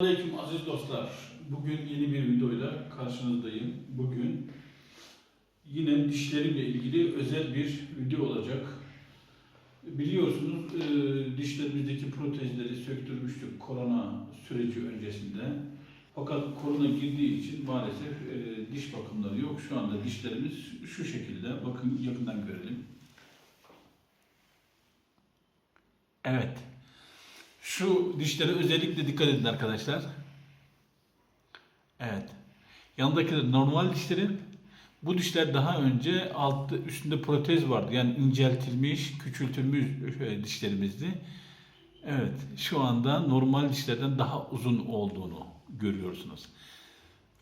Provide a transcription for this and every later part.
Aleyküm aziz dostlar. Bugün yeni bir videoyla karşınızdayım. Bugün yine dişlerimle ilgili özel bir video olacak. Biliyorsunuz e, dişlerimizdeki protezleri söktürmüştük korona süreci öncesinde. Fakat korona girdiği için maalesef e, diş bakımları yok. Şu anda dişlerimiz şu şekilde. Bakın yakından görelim. Evet. Şu dişlere özellikle dikkat edin arkadaşlar. Evet. Yanındakiler normal dişlerin. Bu dişler daha önce altta üstünde protez vardı. Yani inceltilmiş, küçültülmüş dişlerimizdi. Evet. Şu anda normal dişlerden daha uzun olduğunu görüyorsunuz.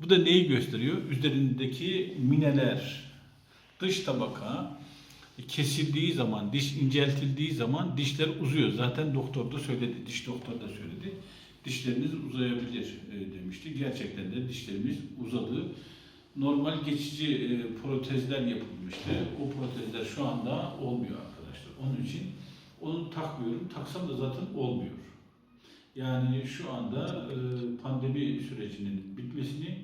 Bu da neyi gösteriyor? Üzerindeki mineler, dış tabaka kesildiği zaman, diş inceltildiği zaman dişler uzuyor. Zaten doktor da söyledi, diş doktor da söyledi. Dişleriniz uzayabilir e, demişti. Gerçekten de dişlerimiz uzadı. Normal geçici e, protezler yapılmıştı. O protezler şu anda olmuyor arkadaşlar. Onun için onu takmıyorum. Taksam da zaten olmuyor. Yani şu anda e, pandemi sürecinin bitmesini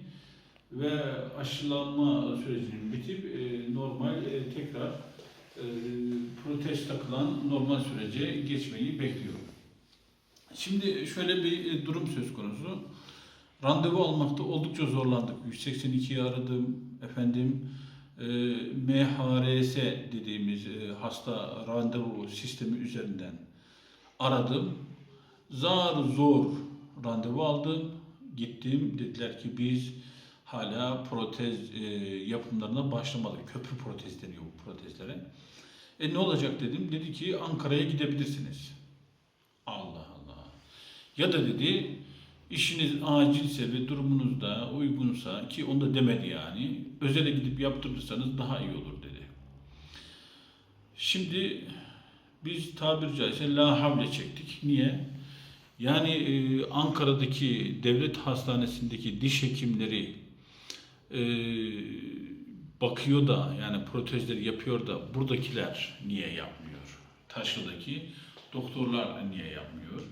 ve aşılanma sürecinin bitip e, normal e, tekrar e, protez takılan normal sürece geçmeyi bekliyorum. Şimdi şöyle bir e, durum söz konusu. Randevu almakta oldukça zorlandık. 182'yi aradım efendim. E, MHRS dediğimiz e, hasta randevu sistemi üzerinden aradım. Zar zor randevu aldım. Gittim. Dediler ki biz hala protez e, yapımlarına başlamadık. Köprü protez deniyor bu protezlere. E ne olacak dedim. Dedi ki Ankara'ya gidebilirsiniz. Allah Allah. Ya da dedi işiniz acilse ve durumunuz da uygunsa ki onu da demedi yani. Özele gidip yaptırırsanız daha iyi olur dedi. Şimdi biz tabiri caizse la havle çektik. Niye? Yani e, Ankara'daki devlet hastanesindeki diş hekimleri e, bakıyor da yani protezleri yapıyor da buradakiler niye yapmıyor? Taşlı'daki doktorlar niye yapmıyor?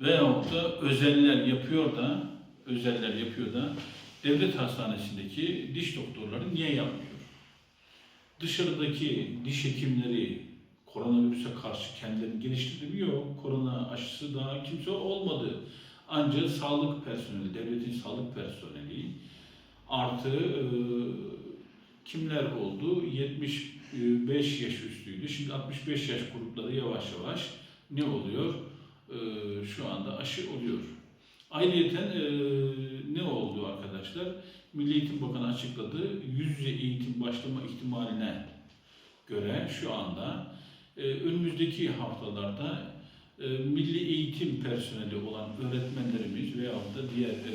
Veyahut da özeller yapıyor da özeller yapıyor da devlet hastanesindeki diş doktorları niye yapmıyor? Dışarıdaki diş hekimleri koronavirüse karşı kendilerini geliştirdi mi? Yok. Korona aşısı daha kimse olmadı. Ancak sağlık personeli, devletin sağlık personeli artı e, kimler oldu? 75 yaş üstüydü. Şimdi 65 yaş grupları yavaş yavaş ne oluyor? E, şu anda aşı oluyor. Ayrıca e, ne oldu arkadaşlar? Milli Eğitim Bakanı açıkladı. Yüz yüze eğitim başlama ihtimaline göre şu anda e, önümüzdeki haftalarda e, milli eğitim personeli olan öğretmenlerimiz veyahut da diğer e,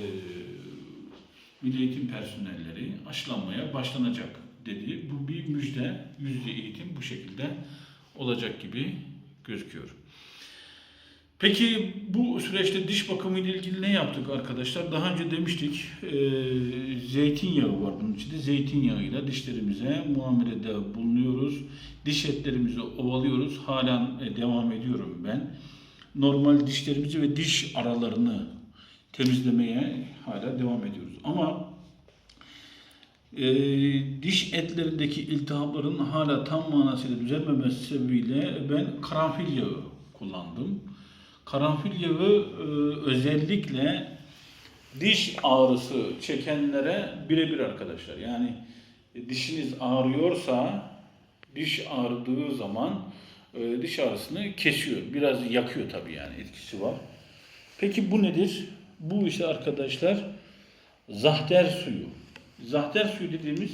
milli eğitim personelleri aşılanmaya başlanacak dedi. Bu bir müjde. Yüz yüze eğitim bu şekilde olacak gibi gözüküyor. Peki bu süreçte diş bakımı ile ilgili ne yaptık arkadaşlar? Daha önce demiştik e, zeytinyağı var bunun içinde. Zeytinyağıyla dişlerimize muamelede bulunuyoruz. Diş etlerimizi ovalıyoruz. Halen e, devam ediyorum ben. Normal dişlerimizi ve diş aralarını temizlemeye hala devam ediyoruz. Ama e, diş etlerindeki iltihapların hala tam manasıyla düzelmemesi sebebiyle ben karanfil yağı kullandım. Karanfil yağı e, özellikle diş ağrısı çekenlere birebir arkadaşlar. Yani e, dişiniz ağrıyorsa diş ağrıdığı zaman e, diş ağrısını kesiyor. Biraz yakıyor tabii yani etkisi var. Peki bu nedir? Bu ise arkadaşlar zahter suyu. Zahter suyu dediğimiz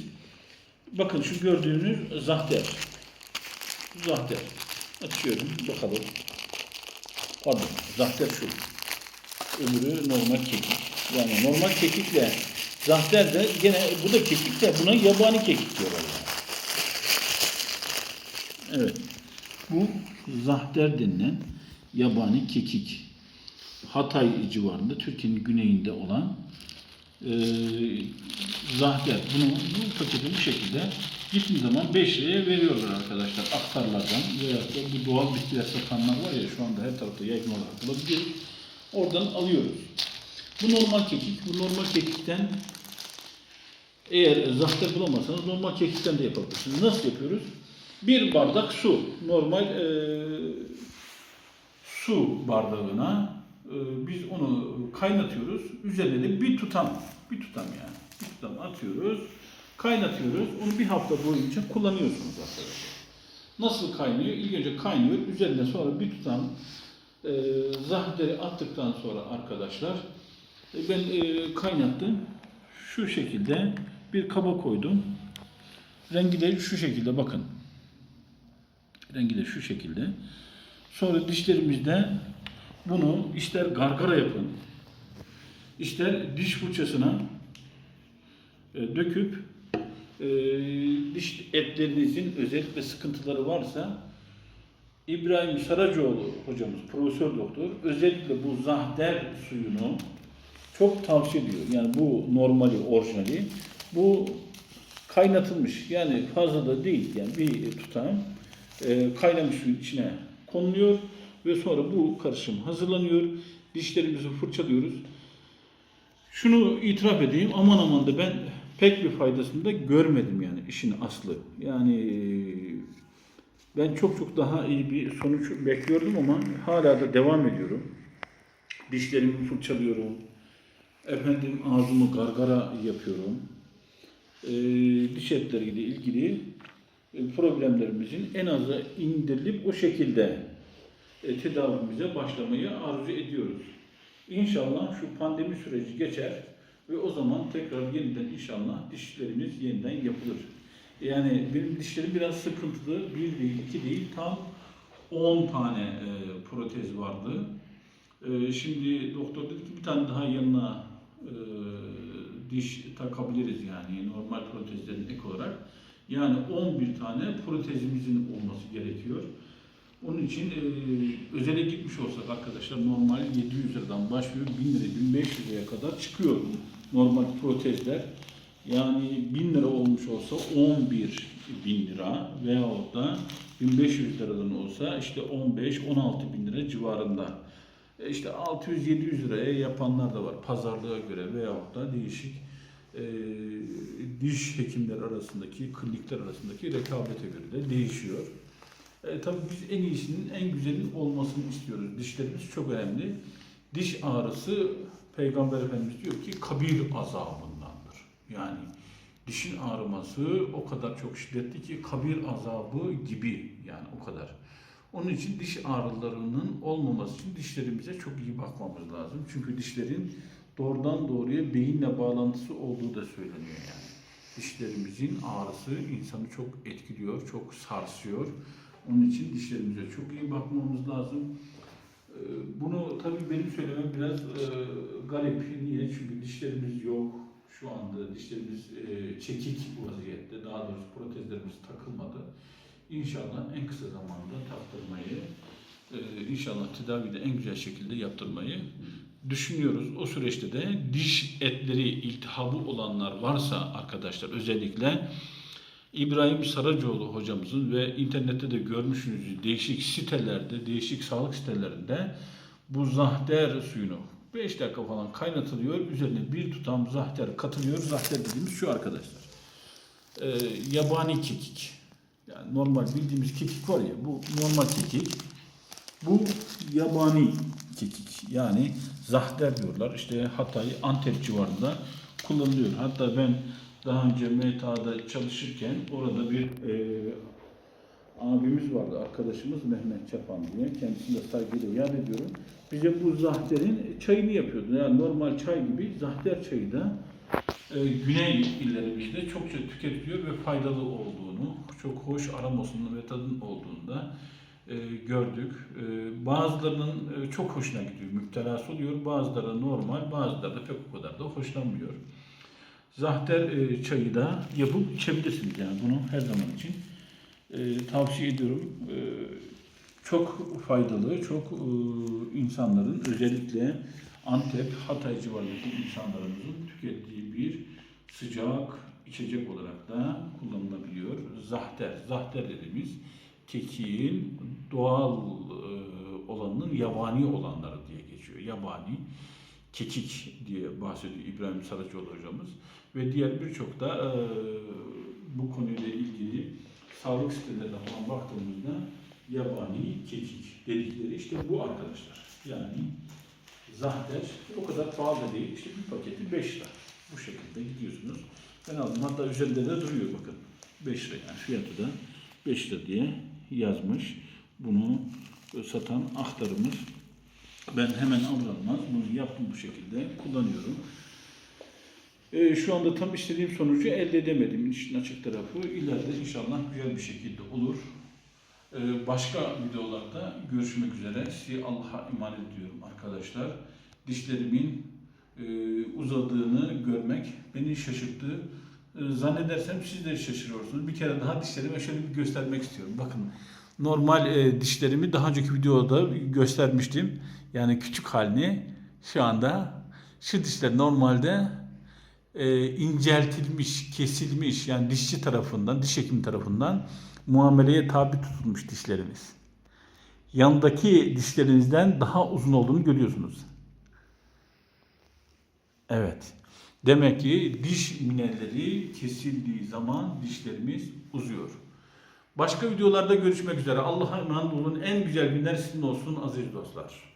bakın şu gördüğünüz zahter. Zahter. Açıyorum bakalım. Pardon, zahter şu. Öbürü normal kekik. Yani normal kekikle zahter de gene bu da kekik de buna yabani kekik diyorlar. Evet. Bu zahter denilen yabani kekik. Hatay civarında, Türkiye'nin güneyinde olan e. Bunu bu paketi bu şekilde gittiğim zaman 5 liraya veriyorlar arkadaşlar aktarlardan veya bu doğal bitkiler satanlar var ya şu anda her tarafta yaygın olarak bulabiliyoruz. Oradan alıyoruz. Bu normal kekik. Bu normal kekikten eğer zahter bulamazsanız normal kekikten de yapabilirsiniz. Nasıl yapıyoruz? Bir bardak su. Normal eee, su bardağına e, biz onu kaynatıyoruz. Üzerine de bir tutam, bir tutam yani. Bir tutam atıyoruz. Kaynatıyoruz. Onu bir hafta boyunca kullanıyorsunuz arkadaşlar. Nasıl kaynıyor? İlk önce kaynıyor. Üzerine sonra bir tutam e, zahteri attıktan sonra arkadaşlar e, ben e, kaynattım. Şu şekilde bir kaba koydum. Rengi de şu şekilde bakın. Rengi de şu şekilde. Sonra dişlerimizde bunu ister gargara yapın, ister diş fırçasına e, döküp e, diş etlerinizin özellikle sıkıntıları varsa İbrahim Saracoğlu hocamız, profesör doktor özellikle bu zahter suyunu çok tavsiye ediyor. Yani bu normali, orijinali. Bu kaynatılmış. Yani fazla da değil. Yani bir tutam e, kaynamış suyun içine konuluyor ve sonra bu karışım hazırlanıyor. Dişlerimizi fırçalıyoruz. Şunu itiraf edeyim. Aman aman da ben pek bir faydasını da görmedim yani işin aslı. Yani ben çok çok daha iyi bir sonuç bekliyordum ama hala da devam ediyorum. Dişlerimi fırçalıyorum. Efendim ağzımı gargara yapıyorum. Ee, diş etleriyle ilgili e, problemlerimizin en aza indirilip o şekilde e, tedavimize başlamayı arzu ediyoruz. İnşallah şu pandemi süreci geçer ve o zaman tekrar yeniden inşallah dişlerimiz yeniden yapılır. Yani benim dişlerim biraz sıkıntılı. Bir değil, iki değil, tam 10 tane e, protez vardı. E, şimdi doktor dedi ki bir tane daha yanına e, diş takabiliriz yani normal protezlerin ek olarak. Yani 11 tane protezimizin olması gerekiyor. Onun için e, özele gitmiş olsak arkadaşlar normal 700 liradan başlıyor 1000 lira 1500 liraya kadar çıkıyor normal protezler. Yani 1000 lira olmuş olsa 11 bin lira veyahut da 1500 liradan olsa işte 15-16 bin lira civarında. E işte 600-700 liraya yapanlar da var pazarlığa göre veyahut da değişik e, diş hekimler arasındaki, klinikler arasındaki rekabete göre de değişiyor. E, tabii biz en iyisinin, en güzelinin olmasını istiyoruz. Dişlerimiz çok önemli. Diş ağrısı Peygamber Efendimiz diyor ki kabir azabındandır. Yani dişin ağrıması o kadar çok şiddetli ki kabir azabı gibi yani o kadar. Onun için diş ağrılarının olmaması için dişlerimize çok iyi bakmamız lazım. Çünkü dişlerin doğrudan doğruya beyinle bağlantısı olduğu da söyleniyor yani. Dişlerimizin ağrısı insanı çok etkiliyor, çok sarsıyor. Onun için dişlerimize çok iyi bakmamız lazım. Ee, Bunu tabii benim söylemem biraz e, garip. Niye? Çünkü dişlerimiz yok. Şu anda dişlerimiz e, çekik vaziyette. Daha doğrusu protezlerimiz takılmadı. İnşallah en kısa zamanda taktırmayı, e, inşallah tedavi de en güzel şekilde yaptırmayı düşünüyoruz. O süreçte de diş etleri iltihabı olanlar varsa arkadaşlar özellikle İbrahim Saracoğlu hocamızın ve internette de görmüşsünüz değişik sitelerde, değişik sağlık sitelerinde bu zahter suyunu 5 dakika falan kaynatılıyor. Üzerine bir tutam zahter katılıyor. Zahter dediğimiz şu arkadaşlar. Ee, yabani kekik. Yani normal bildiğimiz kekik var ya bu normal kekik. Bu yabani kekik. Yani zahter diyorlar. İşte Hatay, Antep civarında kullanılıyor. Hatta ben daha önce MTA'da çalışırken orada bir e, abimiz vardı, arkadaşımız Mehmet Çapan diye. Kendisini de saygıyla yad ediyorum. Bize bu zahterin çayını yapıyordu. Yani normal çay gibi zahter çayı da e, güney illerimizde çokça tüketiliyor ve faydalı olduğunu, çok hoş aromasının ve tadının olduğunu e, gördük. E, bazılarının e, çok hoşuna gidiyor, müptelası oluyor. Bazıları normal, bazıları da pek o kadar da hoşlanmıyor. Zahter e, çayı da yapıp içebilirsiniz yani bunu her zaman için e, tavsiye ediyorum. E, çok faydalı, çok insanların özellikle Antep, Hatay civarındaki insanlarımızın tükettiği bir sıcak içecek olarak da kullanılabiliyor. Zahter, zahter dediğimiz kekiğin doğal e, olanının yabani olanları diye geçiyor. Yabani kekik diye bahsediyor İbrahim Saraçoğlu hocamız. Ve diğer birçok da e, bu konuyla ilgili sağlık sitelerine falan baktığımızda yabani kekik dedikleri işte bu arkadaşlar. Yani zahter o kadar pahalı değil. İşte bir paketi 5 lira. Bu şekilde gidiyorsunuz. Ben aldım. Hatta üzerinde de duruyor bakın. 5 lira yani fiyatı da 5 lira diye yazmış. Bunu satan aktarımız. Ben hemen alır almaz bunu yaptım bu şekilde kullanıyorum. Ee, şu anda tam istediğim sonucu elde edemedim. İşin açık tarafı ileride inşallah güzel bir şekilde olur. Ee, başka videolarda görüşmek üzere. Sizi Allah'a emanet ediyorum arkadaşlar. Dişlerimin e, uzadığını görmek beni şaşırttı. Ee, zannedersem siz de şaşırıyorsunuz. Bir kere daha dişlerime şöyle bir göstermek istiyorum. Bakın normal e, dişlerimi daha önceki videoda göstermiştim. Yani küçük halini şu anda şu dişler normalde e, inceltilmiş, kesilmiş yani dişçi tarafından, diş hekimi tarafından muameleye tabi tutulmuş dişlerimiz. Yandaki dişlerinizden daha uzun olduğunu görüyorsunuz. Evet. Demek ki diş minelleri kesildiği zaman dişlerimiz uzuyor. Başka videolarda görüşmek üzere. Allah'a emanet olun. En güzel günler sizin olsun aziz dostlar.